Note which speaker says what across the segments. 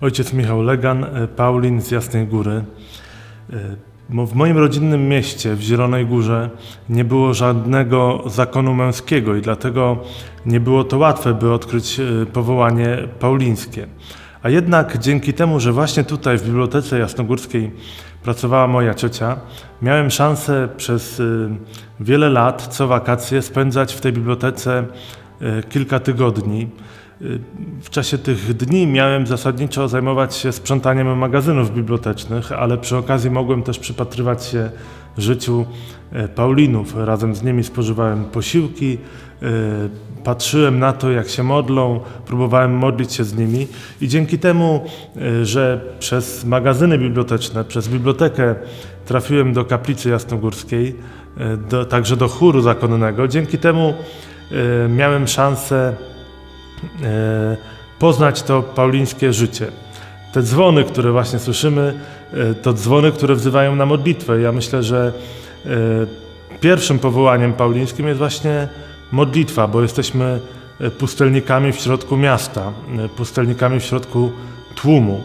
Speaker 1: Ojciec Michał Legan, e, Paulin z Jasnej Góry. E, W moim rodzinnym mieście, w Zielonej Górze, nie było żadnego zakonu męskiego i dlatego nie było to łatwe, by odkryć e, powołanie paulińskie. A jednak dzięki temu, że właśnie tutaj w Bibliotece Jasnogórskiej pracowała moja ciocia, miałem szansę przez wiele lat, co wakacje, spędzać w tej bibliotece kilka tygodni. W czasie tych dni miałem zasadniczo zajmować się sprzątaniem magazynów bibliotecznych, ale przy okazji mogłem też przypatrywać się życiu e, Paulinów. Razem z nimi spożywałem posiłki, e, patrzyłem na to, jak się modlą, próbowałem modlić się z nimi i dzięki temu, e, że przez magazyny biblioteczne, przez bibliotekę trafiłem do kaplicy jasnogórskiej, do, także do chóru zakonnego, dzięki temu miałem szansę poznać to paulińskie życie. Te dzwony, które właśnie słyszymy, e, to dzwony, które wzywają na modlitwę. Ja myślę, że e, pierwszym powołaniem paulińskim jest właśnie modlitwa, bo jesteśmy e, pustelnikami w środku miasta, e, pustelnikami w środku tłumu.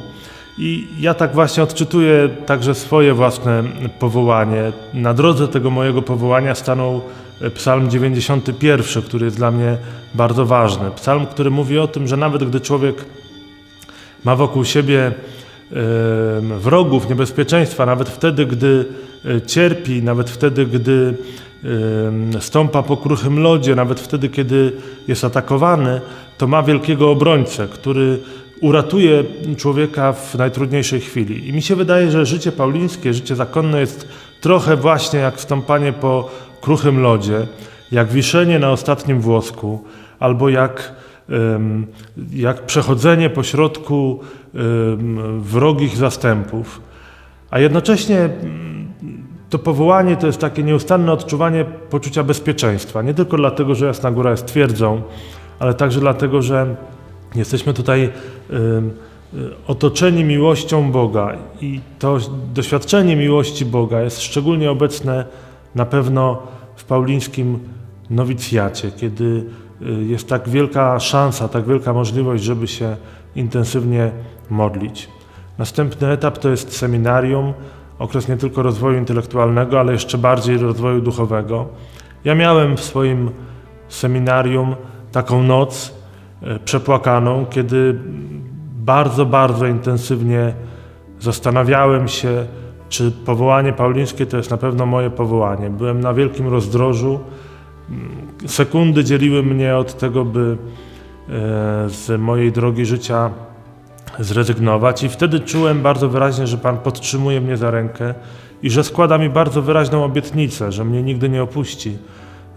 Speaker 1: I ja tak właśnie odczytuję także swoje własne powołanie. Na drodze tego mojego powołania stanął e, Psalm 91, który jest dla mnie bardzo ważny. Psalm, który mówi o tym, że nawet gdy człowiek ma wokół siebie wrogów, niebezpieczeństwa, nawet wtedy, gdy e, cierpi, nawet wtedy, gdy stąpa po kruchym lodzie, nawet wtedy, kiedy jest atakowany, to ma wielkiego obrońcę, który uratuje człowieka w najtrudniejszej chwili. I mi się wydaje, że życie paulińskie, życie zakonne jest trochę właśnie jak stąpanie po kruchym lodzie, jak wiszenie na ostatnim włosku, albo jak, jak przechodzenie pośrodku wrogich zastępów. A jednocześnie mm, to powołanie to jest takie nieustanne odczuwanie poczucia bezpieczeństwa. Nie tylko dlatego, że Jasna Góra jest twierdzą, ale także dlatego, że jesteśmy tutaj otoczeni miłością Boga i to doświadczenie miłości Boga jest szczególnie obecne na pewno w paulińskim nowicjacie, kiedy y, jest tak wielka szansa, tak wielka możliwość, żeby się intensywnie modlić. Następny etap to jest seminarium, okres nie tylko rozwoju intelektualnego, ale jeszcze bardziej rozwoju duchowego. Ja miałem w swoim seminarium taką noc e, przepłakaną, kiedy bardzo, bardzo intensywnie zastanawiałem się, czy powołanie paulińskie to jest na pewno moje powołanie. Byłem na wielkim rozdrożu. Mm, Sekundy dzieliły mnie od tego, by e, z mojej drogi życia zrezygnować, i wtedy czułem bardzo wyraźnie, że Pan podtrzymuje mnie za rękę i że składa mi bardzo wyraźną obietnicę, że mnie nigdy nie opuści,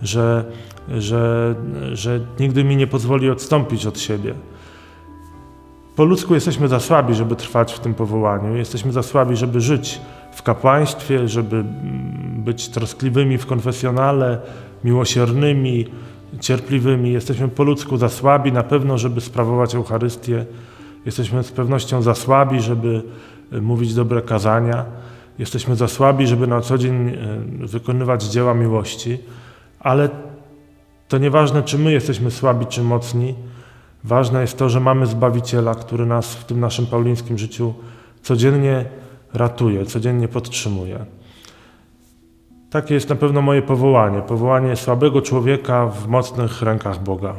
Speaker 1: że, że, że nigdy mi nie pozwoli odstąpić od siebie. Po ludzku jesteśmy za słabi, żeby trwać w tym powołaniu. Jesteśmy za słabi, żeby żyć w kapłaństwie, żeby mm, być troskliwymi w konfesjonale, miłosiernymi, cierpliwymi. Jesteśmy po ludzku za słabi na pewno, żeby sprawować Eucharystię. Jesteśmy z pewnością za słabi, żeby e, mówić dobre kazania. Jesteśmy za słabi, żeby na co dzień e, wykonywać dzieła miłości. Ale to nieważne, czy my jesteśmy słabi, czy mocni. Ważne jest to, że mamy Zbawiciela, który nas w tym naszym paulińskim życiu codziennie ratuje, codziennie podtrzymuje. Takie jest na pewno moje powołanie. Powołanie słabego człowieka w mocnych rękach Boga.